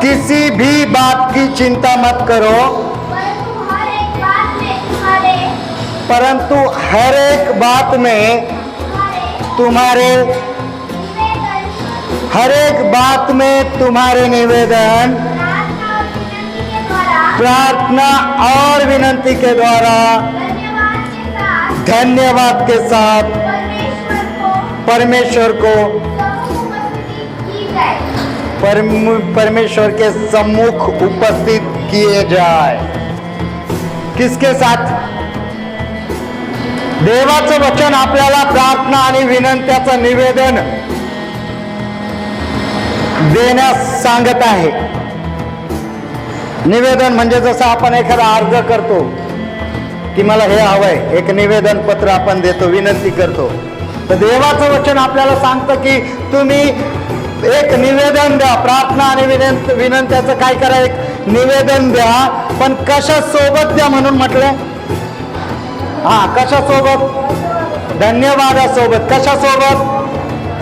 किसी भी बात की चिंता मत करो। परंतु हर एक बात में परंतु हर एक बात में तुम्हारे हर एक बात में तुम्हारे निवेदन। प्रार्थना और विनती के द्वारा। धन्यवाद के साथ। परमेश्वर को। परम- परमेश्वर के सम्मुख उपस्थित किए जाए। किसके साथ? देवाचं वचन आपल्याला प्रार्थना आणि विनंत्याचं निवेदन देण्यास सांगत आहे. निवेदन म्हणजे जसं आपण एखादा अर्ज करतो की मला हे हवंय एक निवेदन पत्र आपण देतो विनंती करतो. तर देवाचं वचन आपल्याला सांगतं की तुम्ही एक निवेदन द्या. प्रार्थना आणि विनंत विनंत्याचं काय करा एक निवेदन द्या. पण कशा सोबत द्या म्हणून म्हटलं हा कशा सोबत धन्यवादासोबत. कशा सोबत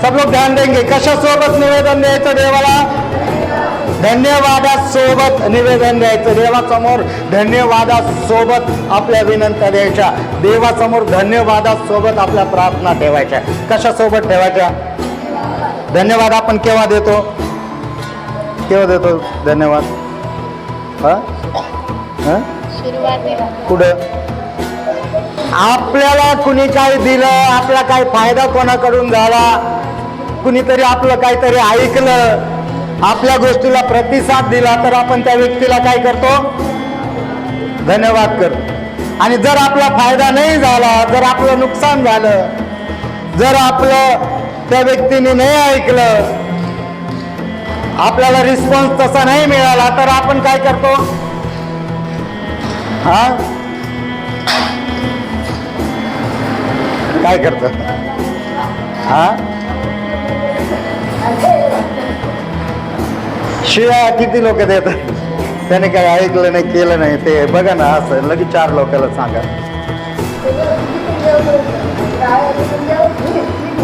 सब लोग ध्यान देंगे. कशा सोबत निवेदन द्यायचं देवाला? धन्यवादासोबत निवेदन द्यायचं. देवासमोर धन्यवादासोबत आपल्या विनंत्या द्यायच्या. देवासमोर धन्यवादासोबत आपल्या प्रार्थना ठेवायच्या. कशासोबत ठेवायच्या? धन्यवाद आपण केव्हा देतो? केव्हा देतो धन्यवाद? हा? हा? कुठं? आपल्याला कुणी काय दिलं आपला काय फायदा कोणाकडून झाला? कुणीतरी आपलं काहीतरी ऐकलं आपल्या गोष्टीला प्रतिसाद दिला तर आपण त्या व्यक्तीला काय करतो? धन्यवाद करतो. आणि जर आपला फायदा नाही झाला जर आपलं नुकसान झालं जर आपलं त्या व्यक्तीने नाही ऐकलं. आपल्याला रिस्पॉन्स तसा नाही मिळाला तर आपण काय करतो? हा? काय करतो? हा? शिया किती लोक देतात? त्याने काय ऐकलं नाही केलं नाही ते बघा ना असं लगेच चार लोकांना सांगा.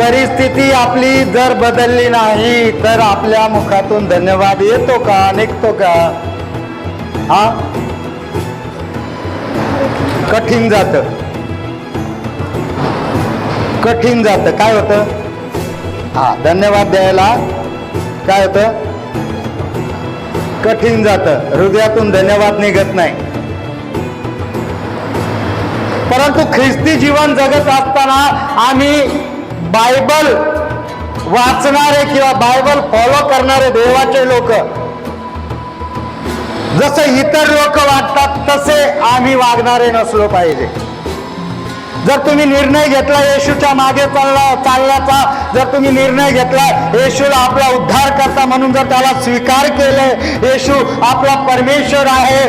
परिस्थिती आपली जर बदलली नाही तर आपल्या मुखातून धन्यवाद येतो का निघतो का? हा? कठीण जात. कठीण जात. काय होतं? हा धन्यवाद द्यायला. काय होतं? कठीण जातं. हृदयातून धन्यवाद निघत नाही. परंतु ख्रिस्ती जीवन जगत असताना आम्ही बायबल वाचणारे किंवा बायबल फॉलो करणारे देवाचे लोक. जसे इतर लोक वागतात तसे आम्ही वागणारे नसलो पाहिजे. जर तुम्ही निर्णय घेतला येशूच्या मागे चालला चालण्याचा जर तुम्ही निर्णय घेतला येशूला आपला उद्धार करता म्हणून जर त्याला स्वीकार केले येशू आपला परमेश्वर आहे.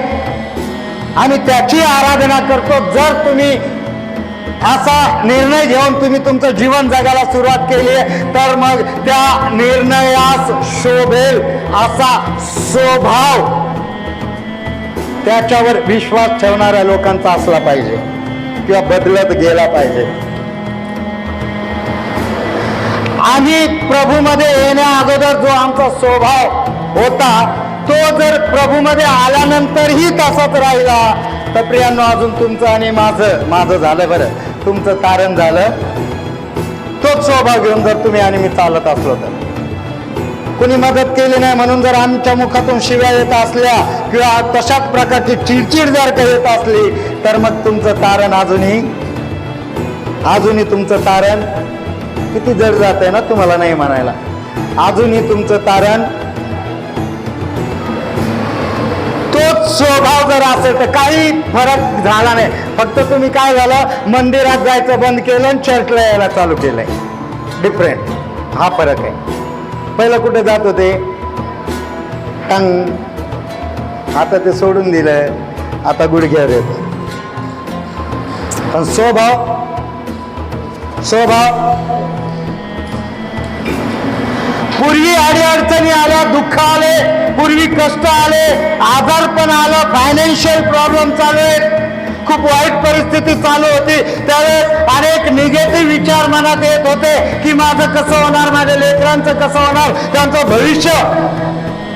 आणि त्याची आराधना करतो. जर तुम्ही असा निर्णय घेऊन तुम्ही तुमचं जीवन जगायला सुरुवात केली आहे तर मग त्या निर्णयास शोभेल असा स्वभाव त्याच्यावर विश्वास ठेवणाऱ्या लोकांचा असला पाहिजे किंवा बदलत गेला पाहिजे. आम्ही प्रभूमध्ये येण्या अगोदर जो आमचा स्वभाव होता तो जर प्रभूमध्ये आल्यानंतरही तसाच राहिला तर प्रियांनो अजून तुमचं आणि माझं माझं झालं बरं. तुमचं तारण झालं. तोच स्वभाव घेऊन जर तुम्ही आणि मी चालत असलो तर. कुणी मदत केली नाही म्हणून जर आमच्या मुखातून शिव्या येत असल्या किंवा तशाच प्रकारची चिडचिड जर का येत असली तर मग तुमचं तारण अजूनही अजूनही तुमचं तारण किती जड जात आहे ना तुम्हाला नाही म्हणायला. अजूनही तुमचं तारण तोच स्वभाव जर असेल तर काही फरक झाला नाही. फक्त तुम्ही काय झालं? मंदिरात जायचं बंद केलं आणि चर्चला यायला चालू केलंय. डिफरंट हा फरक आहे. पहिलं कुठे जात होते? टंग. आता ते सोडून दिलं आता गुडघ्यावर येत. पण स्वभाव स्वभाव पूर्वी अडचणी आल्या दुःख आले पूर्वी कष्ट आले आजारपण आलं फायनान्शियल प्रॉब्लेम चालू आहेत. खूप वाईट परिस्थिती चालू होती. त्यावेळेस अनेक निगेटिव्ह विचार मनात येत होते की माझं कसं होणार माझ्या लेकरांचं कसं होणार त्यांचं भविष्य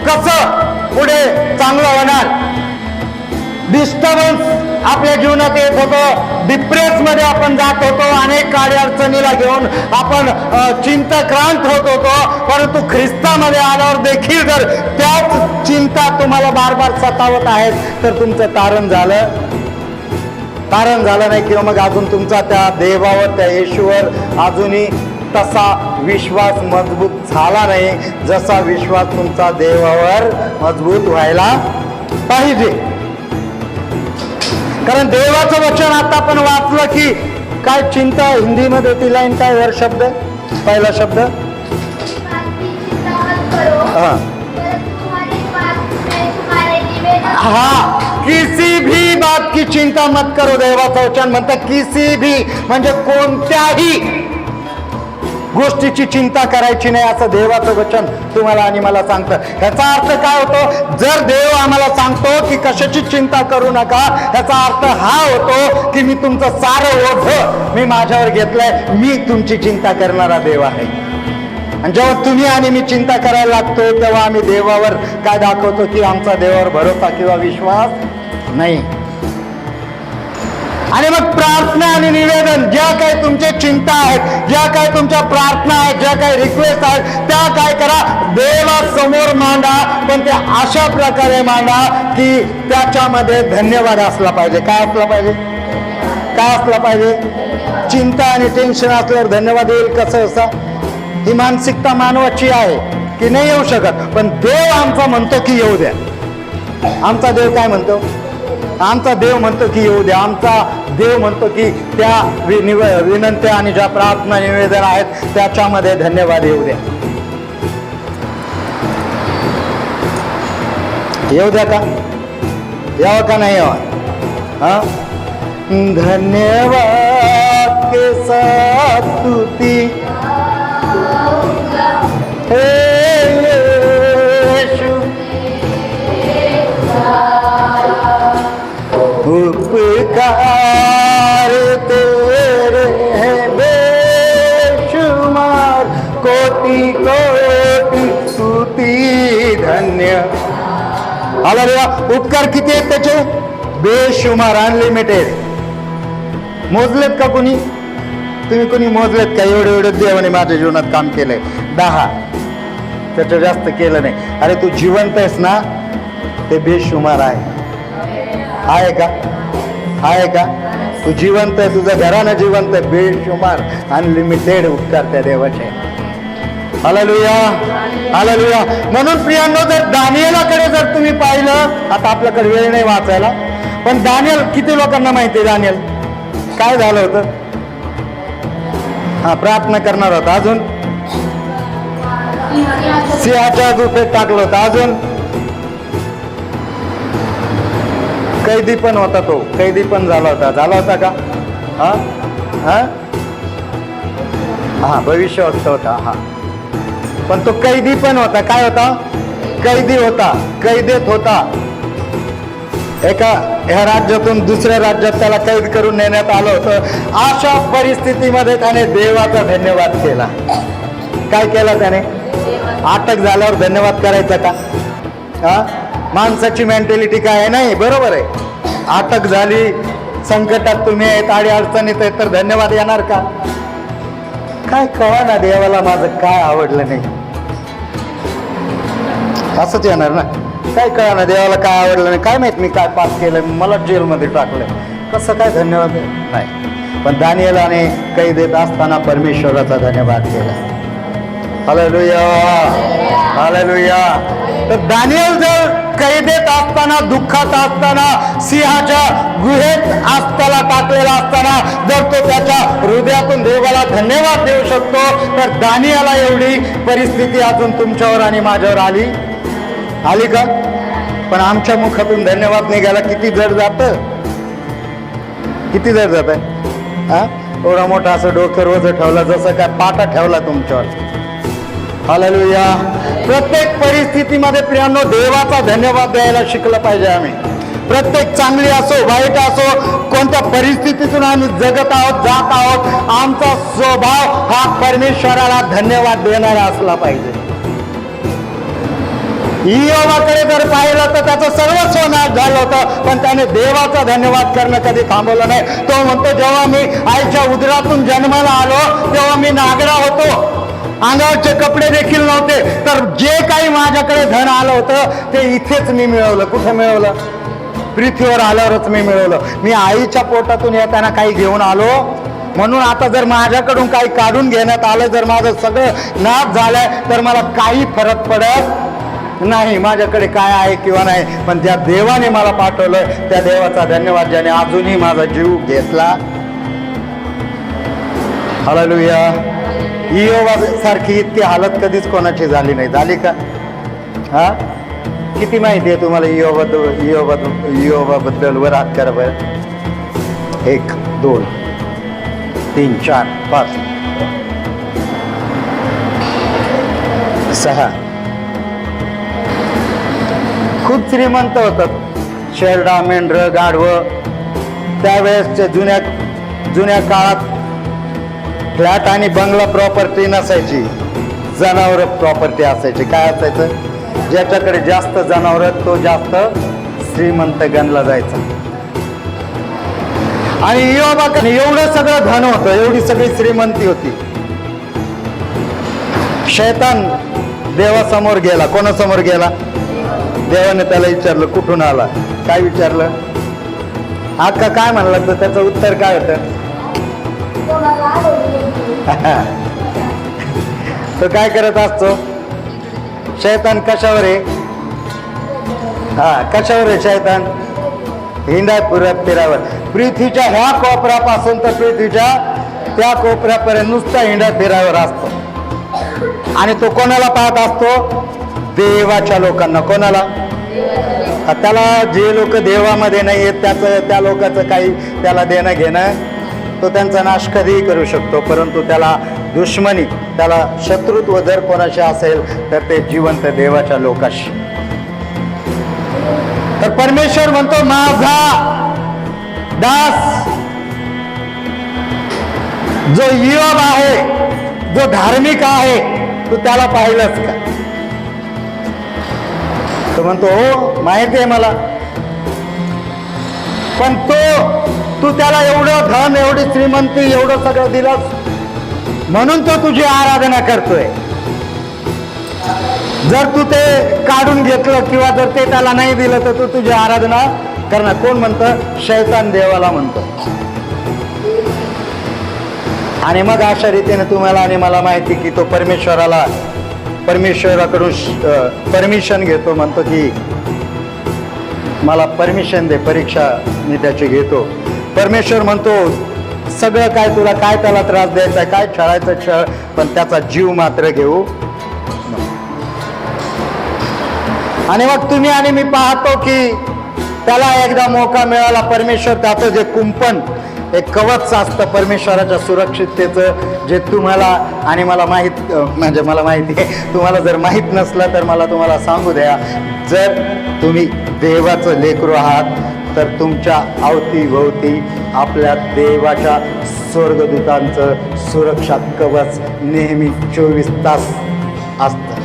कसं पुढे चांगलं होणार. डिस्टर्बन्स आपल्या जीवनात येत होतं. डिप्रेस मध्ये आपण जात होतो. अनेक काळी अडचणीला घेऊन आपण चिंताक्रांत होत होतो. परंतु ख्रिस्तामध्ये आल्यावर देखील जर त्याच चिंता तुम्हाला बार बार सतावत आहेत तर तुमचं तारण झालं. तारण झालं नाही किंवा मग अजून तुमचा त्या देवावर त्या येशूवर अजूनही तसा विश्वास मजबूत झाला नाही जसा विश्वास तुमचा देवावर मजबूत व्हायला पाहिजे. कारण देवाचं वचन आता आपण वाचलं की काय चिंता हिंदीमध्ये तिला आणि काय वर शब्द? पहिला शब्द? बात हा. किसी भी बात की चिंता मत करो देवाचं वचन. म्हणतात किसी भी म्हणजे कोणत्याही गोष्टीची चिंता करायची नाही असं देवाचं वचन तुम्हाला आणि मला सांगतं. ह्याचा अर्थ काय होतो? जर देव आम्हाला सांगतो की कशाची चिंता करू नका ह्याचा अर्थ हा होतो की मी तुमचं सारं ओझ मी माझ्यावर घेतलंय मी तुमची चिंता करणारा देव आहे. आणि जेव्हा तुम्ही आणि मी चिंता करायला लागतो तेव्हा आम्ही देवावर काय दाखवतो की आमचा देवावर भरोसा किंवा विश्वास नाही. आणि मग प्रार्थना आणि निवेदन ज्या काही तुमच्या चिंता आहेत ज्या काही तुमच्या प्रार्थना आहेत ज्या काही रिक्वेस्ट आहेत त्या काय करा. देवासमोर मांडा पण ते अशा प्रकारे मांडा की त्याच्यामध्ये धन्यवाद असला पाहिजे. काय असला पाहिजे? काय असला पाहिजे? चिंता आणि टेन्शन असल्यावर धन्यवाद येईल कसं असं ही मानसिकता मानवाची आहे की नाही येऊ शकत. पण देव आमचा म्हणतो की येऊ द्या. आमचा देव काय म्हणतो? आमचा देव म्हणतो की येऊ द्या. आमचा देव म्हणतो की त्या निव विनंत्या आणि ज्या प्रार्थना निवेदन आहेत त्याच्यामध्ये धन्यवाद येऊ द्या. येऊ द्या का? यावं का नाही यावं? हा? धन्यवाद के साथ स्तुति. हे उपकार तेरे हैं बेशुमार। कोटि कोटि स्तुति धन्य। आला रे वा. उपकार किती आहेत त्याचे? बेशुमार अनलिमिटेड मोजलेत का कोणी? तुम्ही कोणी मोजलेत का? एवढे एवढे देवाने माझ्या जीवनात काम केलंय. दहा. त्याचं जास्त केलं नाही. अरे तू जिवंत आहेस ना? ते बेशुमार आहे. आहे का? आहे का? तू जिवंत आहे तुझं घरानं जिवंत आहे. बेशुमार अनलिमिटेड उपकार त्या देवाचे. हालेलुया हालेलुया म्हणून प्रियांनो जर दानियलाकडे जर तुम्ही पाहिलं आता आपल्याकडे वेळ नाही वाचायला पण दानियल किती लोकांना माहिती आहे दानियल? काय झालं होतं? हा प्रार्थना करणार होता. अजून? सिंहाच्या गुफेत टाकलं होतं. अजून? कैदी पण होता तो. कैदी पण झाला होता. झाला होता का? हा? हां? हां भविष्यवक्त होता. हा. पण तो कैदी पण होता. काय होता? कैदी होता. कैदेत होता. एका ह्या राज्यातून दुसऱ्या राज्यात त्याला कैद करून नेण्यात आलं होतं. अशा परिस्थितीमध्ये त्याने देवाचा धन्यवाद केला. काय केला त्याने? अटक झाल्यावर धन्यवाद करायचा का? हा? माणसाची मेंटॅलिटी काय आहे? नाही बरोबर आहे. अटक झाली संकटात तुम्ही आहेत आडी अडचणीत आहेत तर धन्यवाद येणार का? काय कळा ना देवाला माझं काय आवडलं नाही. असंच येणार ना. काय कळा ना देवाला काय आवडलं नाही. काय माहीत मी काय पाप केलं मला जेलमध्ये टाकलंय कसं काय धन्यवाद? नाही. पण दानियलाने काही देत असताना परमेश्वराचा धन्यवाद केला. हालेलुया. हालेलुया. तर दानियल जर कैदेत असताना दुःखात असताना सिंहाच्या गुहेत असताना टाकलेला असताना जर तो त्याच्या हृदयातून देवाला धन्यवाद देऊ शकतो तर दानियाला एवढी परिस्थिती अजून तुमच्यावर आणि माझ्यावर आली? आली का? पण आमच्या मुखातून धन्यवाद निघायला किती जड जात? किती जड जात? आहे हा? एवढा मोठा असं डोक्यावर वजन ठेवला जसं काय पाटा ठेवला तुमच्यावर. हालेलुया. प्रत्येक परिस्थितीमध्ये प्रियांनो देवाचा धन्यवाद द्यायला शिकलं पाहिजे आम्ही. प्रत्येक चांगली असो वाईट असो कोणत्या परिस्थितीतून आम्ही जगत आहोत जात आहोत आमचा स्वभाव हा परमेश्वराला धन्यवाद देणारा असला पाहिजे. इयोबाकडे जर पाहिलं तर त्याचं सर्व सोनाश झालं होतं पण त्याने देवाचा धन्यवाद करणं कधी थांबवलं नाही. तो म्हणतो जेव्हा मी आईच्या उदरातून जन्माला आलो तेव्हा मी नागडा होतो. अंगावरचे कपडे देखील नव्हते. तर जे काही माझ्याकडे धन आलं होतं ते इथेच मी मिळवलं. कुठे मिळवलं? पृथ्वीवर आल्यावरच मी मिळवलं. मी आईच्या पोटातून येताना काही घेऊन आलो. म्हणून आता जर माझ्याकडून काही काढून घेण्यात आलं जर माझं सगळं नाश झालंय तर मला काही फरक पडत नाही. माझ्याकडे काय आहे किंवा नाही. पण ज्या देवाने मला पाठवलं त्या देवाचा धन्यवाद ज्याने अजूनही माझा जीव घेतला. हालेलुया इयोबा सारखी इतकी हालत कधीच कोणाची झाली नाही. झाली का? हा? किती माहिती आहे तुम्हाला इयोबद्दल इयोबद्दल इयोबाबद्दल वर हात करा बरं एक दोन तीन चार पाच सहा. खूप श्रीमंत होतात. शेरडा मेंढर गाढवं. त्यावेळेसच्या जुन्या जुन्या काळात फ्लॅट आणि बंगला प्रॉपर्टी नसायची. जनावर प्रॉपर्टी असायची. काय असायचं? ज्याच्याकडे जास्त जनावर तो जास्त श्रीमंत गणला जायचा. आणि योबाकडे एवढं सगळं धन होतं एवढी सगळी श्रीमंती होती. शैतान देवासमोर गेला. कोणासमोर गेला? देवाने त्याला विचारलं कुठून आला? काय विचारलं? अक्का काय म्हणलं तर त्याचं उत्तर काय होतं? तो काय करत असतो? शैतान कशावर आहे? हा कशावर आहे शैतान? हिंडा पुरत फिरावर पृथ्वीच्या ह्या कोपऱ्यापासून तर पृथ्वीच्या त्या कोपऱ्यापर्यंत नुसता हिंडा फिरावर असतो. आणि तो कोणाला पाहत असतो? देवाच्या लोकांना. कोणाला? त्याला जे लोक देवामध्ये नाही आहेत त्याचं त्या लोकांचं काही त्याला देणं घेणं तो त्यांचा नाश कधीही करू शकतो परंतु त्याला दुश्मनी त्याला शत्रुत्व जर कोणाशी असेल तर ते जिवंत देवाच्या लोकाशी. तर परमेश्वर म्हणतो माझा दास जो युवक आहे जो धार्मिक आहे तू त्याला पाहिलंच का? तो म्हणतो हो माहिती आहे मला. पण तो तू त्याला एवढं धन एवढी श्रीमंती एवढं सगळं दिलंस म्हणून तो तुझी आराधना करतोय. जर तू ते काढून घेतलं किंवा जर ते त्याला नाही दिलं तर तू तुझी आराधना करणार. कोण म्हणतं? शैतान देवाला म्हणतो. आणि मग अशा रीतीने तुम्हाला आणि मला माहिती की तो परमेश्वराला परमेश्वराकडून परमिशन घेतो म्हणतो की मला परमिशन दे परीक्षा मी त्याची घेतो. परमेश्वर म्हणतो सगळं काय तुला काय त्याला त्रास द्यायचा आहे काय छळायचं छळ पण त्याचा जीव मात्र घेऊ आणि मग तुम्ही आणि मी पाहतो की त्याला एकदा मोका मिळाला परमेश्वर त्याचं जे कुंपण एक कवच असतं परमेश्वराच्या सुरक्षिततेचं जे तुम्हाला आणि मला माहीत म्हणजे मला माहिती आहे तुम्हाला जर माहीत नसलं तर मला तुम्हाला सांगू द्या. जर तुम्ही देवाचं लेकरू आहात तर तुमच्या अवतीभोवती आपल्या देवाच्या स्वर्गदूतांचं सुरक्षा कवच नेहमी चोवीस तास असतं.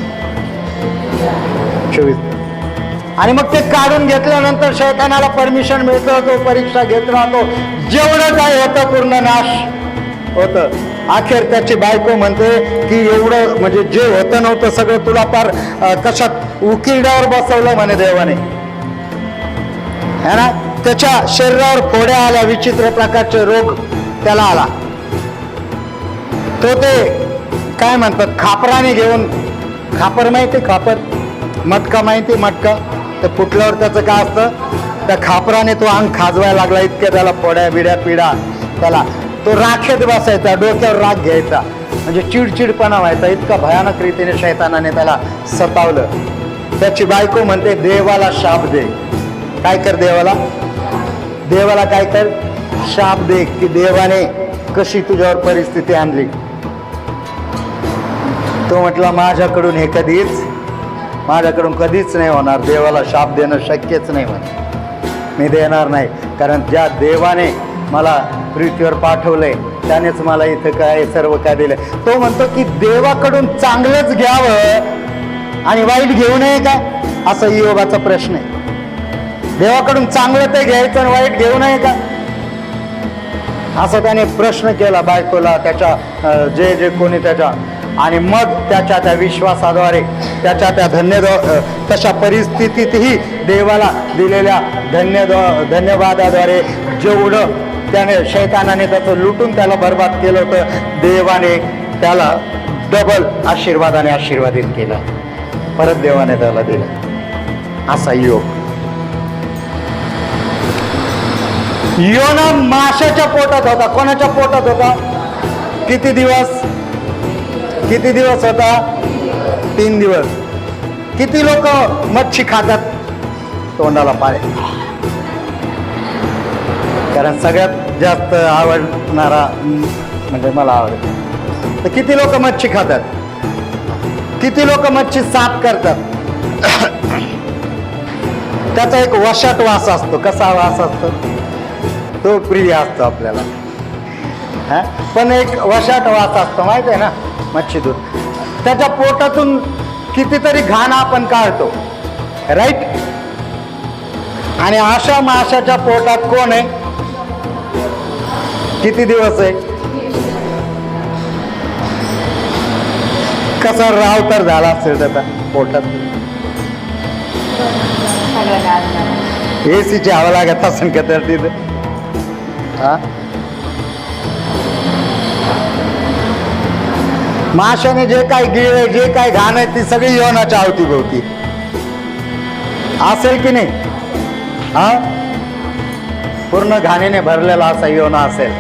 चोवीस आणि मग ते काढून घेतल्यानंतर शैतानाला परमिशन मिळतं तो परीक्षा घेत राहतो. जेवढं काय होतं पूर्ण नाश होतं. अखेर त्याची बायको म्हणते की एवढं म्हणजे जे होतं नव्हतं सगळं तुला फार कशात उकिरड्यावर बसवलं म्हणे देवाने. है ना? त्याच्या शरीरावर फोड्या आल्या विचित्र प्रकारचे रोग त्याला आला. तो ते काय म्हणतात खापराने घेऊन खापर माहिती खापर? मटका माहिती मटका? तर फुटल्यावर त्याचं काय असतं? त्या खापराने तो अंग खाजवायला लागला इतक्या त्याला फोड्या बिड्या पिढा त्याला. तो राखेत बसायचा डोक्यावर राख घ्यायचा. म्हणजे चिडचिडपणा व्हायचा इतका भयानक रीतीने शैतानाने त्याला सतावलं. त्याची बायको म्हणते देवाला शाप दे. काय कर देवाला? देवाला काय कर? शाप दे की देवाने कशी तुझ्यावर परिस्थिती आणली. तो म्हटला माझ्याकडून हे कधीच माझ्याकडून कधीच नाही होणार. देवाला शाप देणं शक्यच नाही म्हणे मी देणार नाही. कारण ज्या देवाने मला पृथ्वीवर पाठवलंय त्यानेच मला इथं काय सर्व काय दिलं तो म्हणतो की देवाकडून चांगलंच घ्यावं आणि वाईट घेऊ नये का? असा योगाचा प्रश्न आहे. देवाकडून चांगलं ते घ्यायचं आणि वाईट घेऊ नये का? असं त्याने प्रश्न केला बायकोला त्याच्या जे जे कोणी त्याच्या आणि मग त्याच्या त्या विश्वासाद्वारे त्याच्या त्या धन्य तशा परिस्थितीतही देवाला दिलेल्या धन्य धन्यवादाद्वारे जेवढं त्याने शैतानाने त्याचं लुटून त्याला बर्बाद केलं होतं देवाने त्याला डबल आशीर्वादाने आशीर्वादित केलं. परत देवाने त्याला दिलं. असा योग. योना माशाच्या पोटात होता. कोणाच्या पोटात होता? किती दिवस? किती दिवस होता? तीन दिवस. किती लोक मच्छी खातात? तोंडाला पाळे कारण सगळ्यात जास्त आवडणारा म्हणजे मला आवडत. तर किती लोक मच्छी खातात? किती लोक मच्छी साफ करतात? त्याचा एक वशात वास असतो. कसा वास असतो? तो प्रिय असतो आपल्याला. हा? पण एक वशाट वास असतो माहीत आहे ना मच्छी दूध त्याच्या पोटातून कितीतरी घाण आपण काढतो. राईट आणि अशा माशाच्या पोटात कोण आहे? किती दिवस आहे? कसा राव तर झाला असेल त्याचा पोटात. एसीची हवा लागत असेल का तर तिथं? हा? माशाने जे काय गिळ जे काय घाण आहे ती सगळी योनाच्या अवतीभोवती असेल की नाही? हा? पूर्ण घाणीने भरलेला असा योना असेल.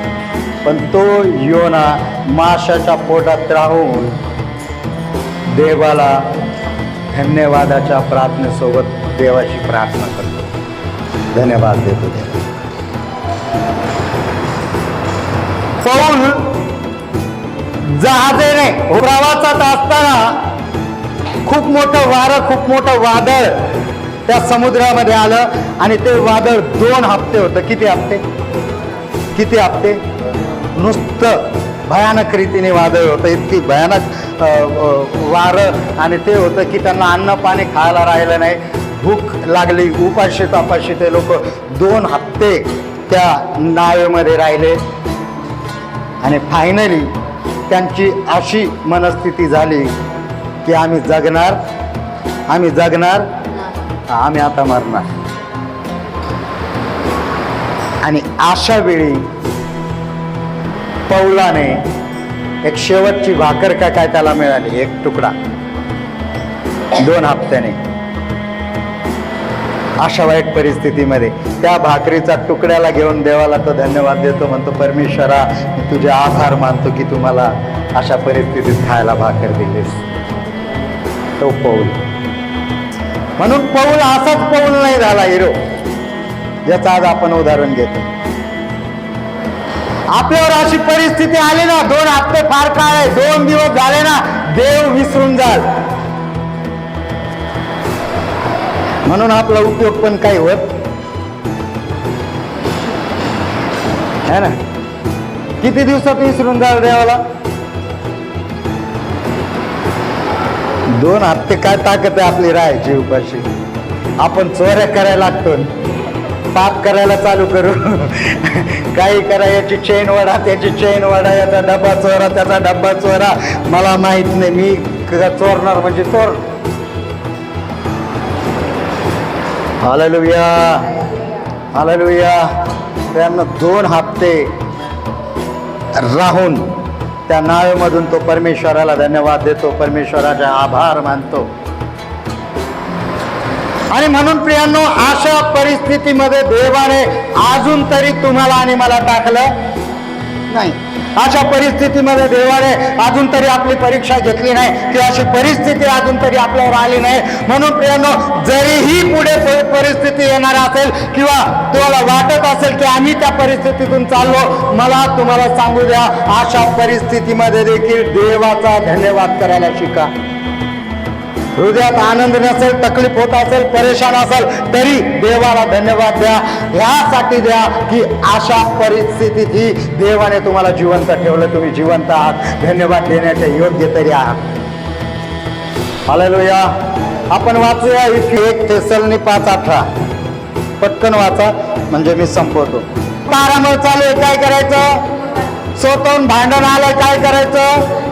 पण तो योना माशाच्या पोटात राहून देवाला धन्यवादाच्या प्रार्थनेसोबत देवाची प्रार्थना करतो. धन्यवाद देतो. देवा पौल जहाजेने प्रवासात असताना खूप मोठं वारं खूप मोठं वादळ त्या समुद्रामध्ये आलं आणि ते वादळ दोन हप्ते होतं. किती हप्ते? किती हप्ते? नुसतं भयानक रीतीने वादळ होतं. इतकी भयानक वारं आणि ते होतं की त्यांना अन्न पाणी खायला राहिलं नाही. भूक लागली. उपाशी तापाशी ते लोक दोन हप्ते त्या नावेमध्ये राहिले. आणि फायनली त्यांची अशी मनस्थिती झाली की आम्ही जगणार आम्ही जगणार आम्ही आता मरणार. आणि अशा वेळी पौलाने एक शेवटची भाकर का काय त्याला मिळाली? एक तुकडा. दोन हप्त्याने. अशा वाईट परिस्थितीमध्ये त्या भाकरीचा तुकड्याला घेऊन देवाला तो धन्यवाद देतो म्हणतो परमेश्वरा मी तुझे आभार मानतो की तू मला अशा परिस्थितीत खायला भाकर दिलीस. तो पौल. म्हणून पौल असाच पौल नाही झाला हिरो ज्याचं आज आपण उदाहरण घेतो. आपल्यावर अशी परिस्थिती आली ना दोन हप्ते फार काळ आहे दोन दिवस झाले ना देव विसरून जाल. म्हणून आपला उपयोग पण काही होत. है ना? किती दिवसात विसरून जाल देवाला? दोन हप्ते काय ताकद आहे आपली राहायची उपाशी? आपण चोऱ्या करायला लागतो. पाप करायला चालू करू. काही करा याची चेन वडा त्याची चेन वडा याचा डब्बा चोरा त्याचा डब्बा चोरा. मला माहीत नाही मी क- चोरणार म्हणजे चोर. हालेलुया. हालेलुया. त्यांना दोन हप्ते राहून त्या नावेमधून तो परमेश्वराला धन्यवाद देतो. परमेश्वराचे आभार मानतो. आणि म्हणून प्रियांनो अशा परिस्थितीमध्ये देवाने अजून तरी तुम्हाला आणि मला टाकलं नाही. अशा परिस्थितीमध्ये देवाने अजून तरी आपली परीक्षा घेतली नाही. किंवा अशी परिस्थिती अजून तरी आपल्यावर आली नाही. म्हणून प्रियांनो जरीही पुढे परिस्थिती येणार असेल किंवा तुम्हाला वाटत असेल की आम्ही त्या परिस्थितीतून चाललो मला तुम्हाला सांगू द्या अशा परिस्थितीमध्ये देखील देवाचा धन्यवाद करायला शिका. हृदयात आनंद नसेल तकलीफ होत असेल परेशान असेल तरी देवाला धन्यवाद द्या. ह्यासाठी द्या की अशा परिस्थितीत ही देवाने तुम्हाला जिवंत ठेवलं तुम्ही जिवंत आहात. धन्यवाद देण्याच्या योग्य तरी आहात. हालेलुया आपण वाचूया एक थेसलनी पाच अठरा. पटकन वाचा म्हणजे मी संपवतो. तारामळ चालू आहे काय करायचं? स्वतःहून भांडण आलं काय करायचं?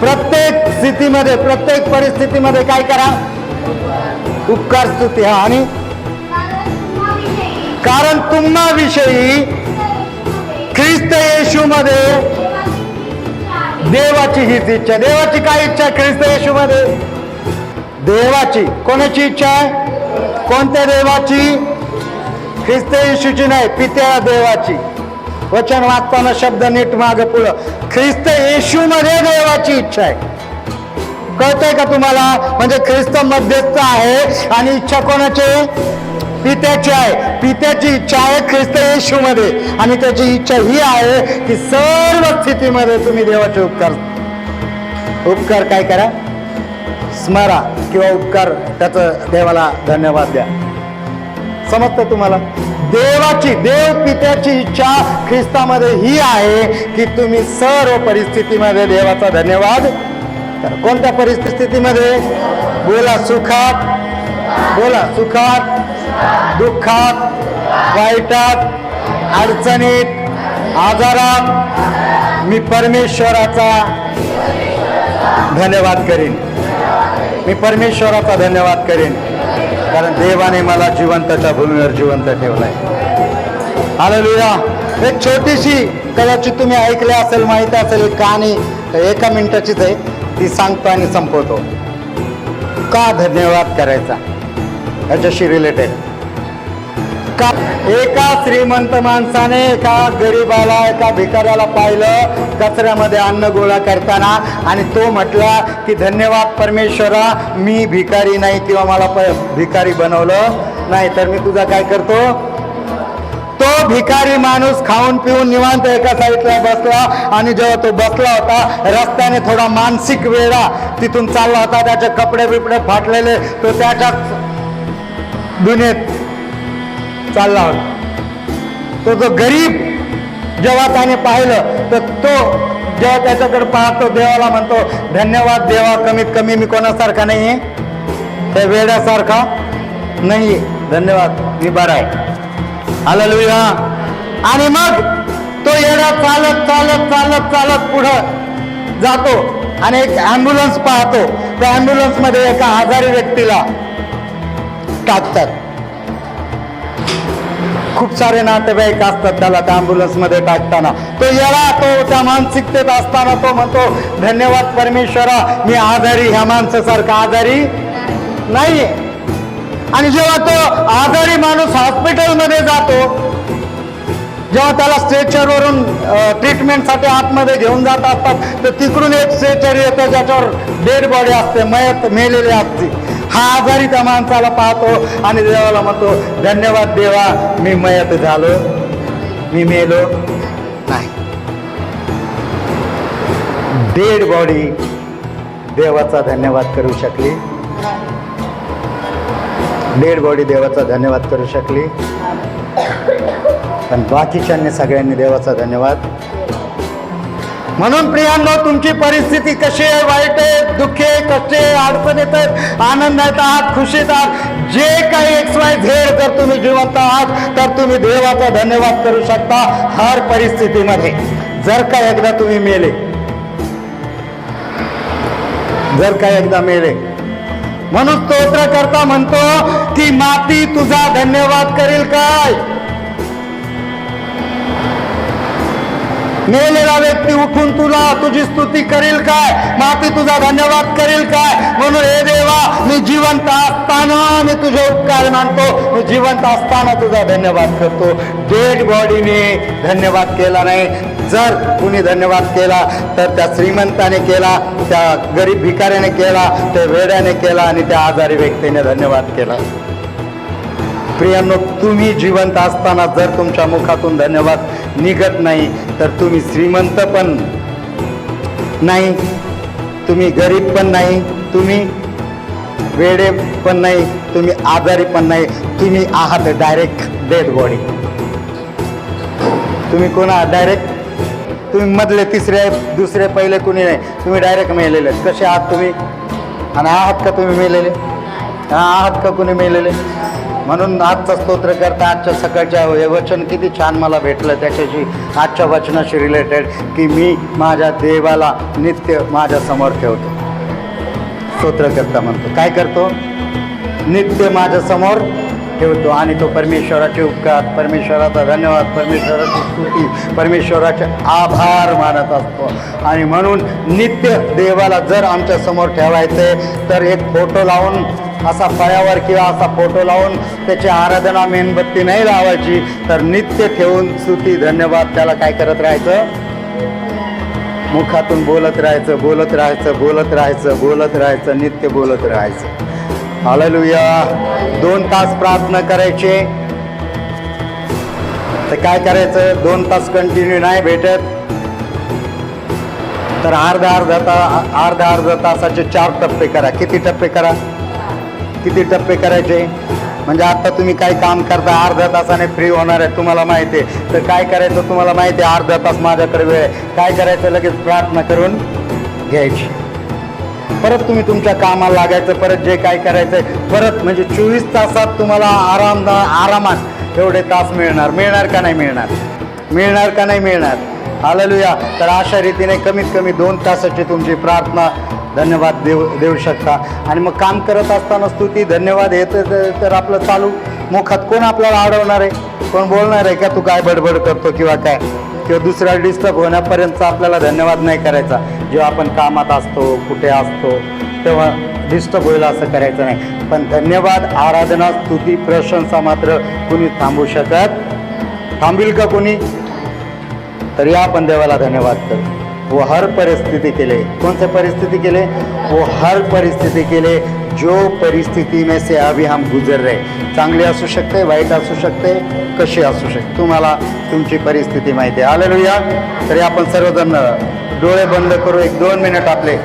प्रत्येक स्थितीमध्ये प्रत्येक परिस्थितीमध्ये काय करा? उपकार स्तुती. हा आणि? कारण तुम्हाविषयी कारण ख्रिस्त येशूमध्ये देवाची हीच इच्छा देवाची काय इच्छा आहे ख्रिस्त येशूमध्ये? देवाची. कोणाची इच्छा आहे? कोणत्या देवाची? ख्रिस्त येशूची नाही पित्या देवाची. वचन वाचताना शब्द नीट माग पुढं. ख्रिस्त येशूमध्ये देवाची इच्छा आहे. कळतंय का तुम्हाला? म्हणजे ख्रिस्त मध्यस्थ आहे आणि इच्छा कोणाची? पित्याची आहे. पित्याची इच्छा आहे ख्रिस्त येशूमध्ये. आणि त्याची इच्छा ही आहे की सर्व स्थितीमध्ये तुम्ही देवाचे उपकार उपकार काय करा? स्मरा किंवा उपकार त्याचं देवाला धन्यवाद द्या. समजतं तुम्हाला? देवाची देव पित्याची इच्छा ख्रिस्तामध्ये ही आहे की तुम्ही सर्व परिस्थितीमध्ये देवाचा धन्यवाद तर कोणत्या परिस्थितीमध्ये? बोला सुखात. बोला सुखात दुःखात वाईटात अडचणीत आजारात. मी परमेश्वराचा धन्यवाद करीन. मी परमेश्वराचा धन्यवाद करीन. कारण देवाने मला जिवंताच्या भूमीवर जिवंत ठेवलाय. हालेलुया एक छोटीशी कदाचित तुम्ही ऐकले असेल माहिती असेल एक कहाणी एका मिनिटाचीच आहे. ती सांगतो आणि संपवतो. का धन्यवाद करायचा? याच्याशी रिलेटेड एका एका श्रीमंत माणसाने एका गरीबाला एका भिकाऱ्याला पाहिलं कचऱ्यामध्ये अन्न गोळा करताना. आणि तो म्हटला की धन्यवाद परमेश्वरा मी भिकारी नाही किंवा मला प भिकारी बनवलं नाही तर मी तुझा काय करतो? तो भिकारी माणूस खाऊन पिऊन निवांत एका साईडला बसला. आणि जेव्हा तो बसला होता रस्त्याने थोडा मानसिक वेळा तिथून चालला होता. त्याचे कपडे बिपडे फाटलेले तो त्याच्याच दुनियेत चालला होता. तो जो गरीब जेव्हा त्याने पाहिलं तर तो जेव्हा त्याच्याकडे पाहतो देवाला म्हणतो धन्यवाद देवा कमीत कमी मी कोणासारखा नाही आहे त्या वेड्यासारखा नाही आहे धन्यवाद मी बरा आहे. आलं हालेलुया आणि मग तो येडा चालत चालत चालत चालत पुढं जातो आणि एक ॲम्ब्युलन्स पाहतो. त्या ॲम्ब्युलन्समध्ये एका आजारी व्यक्तीला टाकतात. खूप सारे नातेवाईक असतात त्याला त्या ॲम्ब्युलन्समध्ये टाकताना. तो याला तो त्या मानसिकतेत असताना तो म्हणतो धन्यवाद परमेश्वरा मी आजारी ह्या माणसासारखा आजारी नाही आणि जेव्हा तो आजारी माणूस हॉस्पिटलमध्ये जातो जेव्हा त्याला स्ट्रेचरवरून ट्रीटमेंटसाठी आतमध्ये घेऊन जात असतात तर तिकडून एक स्ट्रेचर येतं ज्याच्यावर डेड बॉडी असते मयत मेलेली असते. हा आजारी त्या माणसाला पाहतो आणि देवाला म्हणतो धन्यवाद देवा मी मयत झालो. मी मेलो नाही. डेड बॉडी देवाचा धन्यवाद करू शकली. डेड बॉडी देवाचा धन्यवाद करू शकली. पण बाकीच्यांनी सगळ्यांनी देवाचा धन्यवाद. म्हणून प्रियांनो तुमची परिस्थिती कशी आहे? वाईट आहे दुःखी आहे कष्ट आहे अडचणीत आहेत आनंदात आहात खुशीत आहात जे काही एक्स वाय झेड जर तुम्ही जिवंत आहात तर तुम्ही देवाचा धन्यवाद करू शकता हर परिस्थितीमध्ये. जर का एकदा तुम्ही मेले जर का एकदा मेले. म्हणून स्तोत्र करता म्हणतो की माती तुझा धन्यवाद करेल काय? मेलेला व्यक्ती उठून तुला तुझी स्तुती करेल काय? माती तुझा धन्यवाद करेल काय? म्हणून हे देवा मी जिवंत असताना मी तुझे उपकार मानतो. मी जिवंत असताना तुझा धन्यवाद करतो. डेड बॉडीने धन्यवाद केला नाही. जर कुणी धन्यवाद केला तर त्या श्रीमंताने केला त्या गरीब भिकाऱ्याने केला त्या वेड्याने केला आणि त्या आजारी व्यक्तीने धन्यवाद केला. प्रियांनो तुम्ही जिवंत असताना जर तुमच्या मुखातून धन्यवाद निघत नाही तर तुम्ही श्रीमंत पण नाही तुम्ही गरीब पण नाही तुम्ही वेडे पण नाही तुम्ही आजारी पण नाही तुम्ही आहात डायरेक्ट डेड बॉडी तुम्ही कोण आहात डायरेक्ट तुम्ही मधले तिसरे दुसरे पहिले कुणी नाही तुम्ही डायरेक्ट मेलेले. कसे आहात तुम्ही? आणि आहात का तुम्ही मेलेले? हा आहात का कुणी मेलेले? म्हणून आजचा स्तोत्र करता आजच्या सकाळच्या हे वचन किती छान मला भेटलं त्याच्याशी आजच्या वचनाशी रिलेटेड की मी माझ्या देवाला नित्य माझ्यासमोर ठेवतो. स्तोत्र करता म्हणतो. काय करतो? नित्य माझ्यासमोर ठेवतो आणि तो परमेश्वराचे उपकार परमेश्वराचा धन्यवाद परमेश्वराची स्तुती परमेश्वराचे आभार मानत असतो. आणि म्हणून नित्य देवाला जर आमच्यासमोर ठेवायचं आहे तर एक फोटो लावून असा फळ्यावर किंवा असा फोटो लावून त्याची आराधना मेणबत्ती नाही लावायची तर नित्य ठेवून स्तुती धन्यवाद. त्याला काय करत राहायचं? मुखातून बोलत राहायचं बोलत राहायचं बोलत राहायचं बोलत राहायचं नित्य बोलत राहायचं. हालेलुया दोन तास प्रार्थना करायचे. तर काय करायचं? दोन तास कंटिन्यू नाही भेटत. तर अर्धा अर्धा ता अर्धा अर्धा तासाचे चार टप्पे करा. किती टप्पे करा? किती टप्पे करायचे? म्हणजे आता तुम्ही काही काम करता? अर्ध्या तासाने फ्री होणार आहे तुम्हाला माहिती आहे. तर काय करायचं तुम्हाला माहिती आहे? अर्धा तास माझ्याकडे वेळ आहे. काय करायचं? लगेच प्रार्थना करून घ्यायची. परत तुम्ही तुमच्या कामाला लागायचं परत जे काय करायचं परत म्हणजे चोवीस तासात तुम्हाला आरामदा आरामात एवढे तास मिळणार. मिळणार का नाही मिळणार? मिळणार का नाही मिळणार? हालेलुया. तर अशा रीतीने कमीत कमी दोन तासाची तुमची प्रार्थना धन्यवाद देऊ देऊ शकता. आणि मग काम करत असताना स्तुती धन्यवाद येत तर आपलं चालू. मुखात कोण आपल्याला अडवणार आहे? कोण बोलणार आहे का तू काय बडबड करतो किंवा काय? किंवा दुसऱ्या डिस्टर्ब होण्यापर्यंत आपल्याला धन्यवाद नाही करायचा. जेव्हा आपण कामात असतो कुठे असतो तेव्हा डिस्टर्ब होईल असं करायचं नाही. पण धन्यवाद आराधना स्तुती प्रशंसा मात्र कुणी थांबू शकत थांबील का कोणी? तर या आपण देवाला धन्यवाद करू. वो हर परिस्थिति के लिए। कौन से परिस्थिति के लिए? वो हर परिस्थिति के लिए जो परिस्थिती में से अभी हम गुजर रहे। चांगली असू शकते वाईट असू शकते कशी असू शकते? तुम्हाला तुमची परिस्थिती माहिती आहे. आलेलुया तरी आपण सर्वजण डोळे बंद करू. एक दोन मिनिट आपले.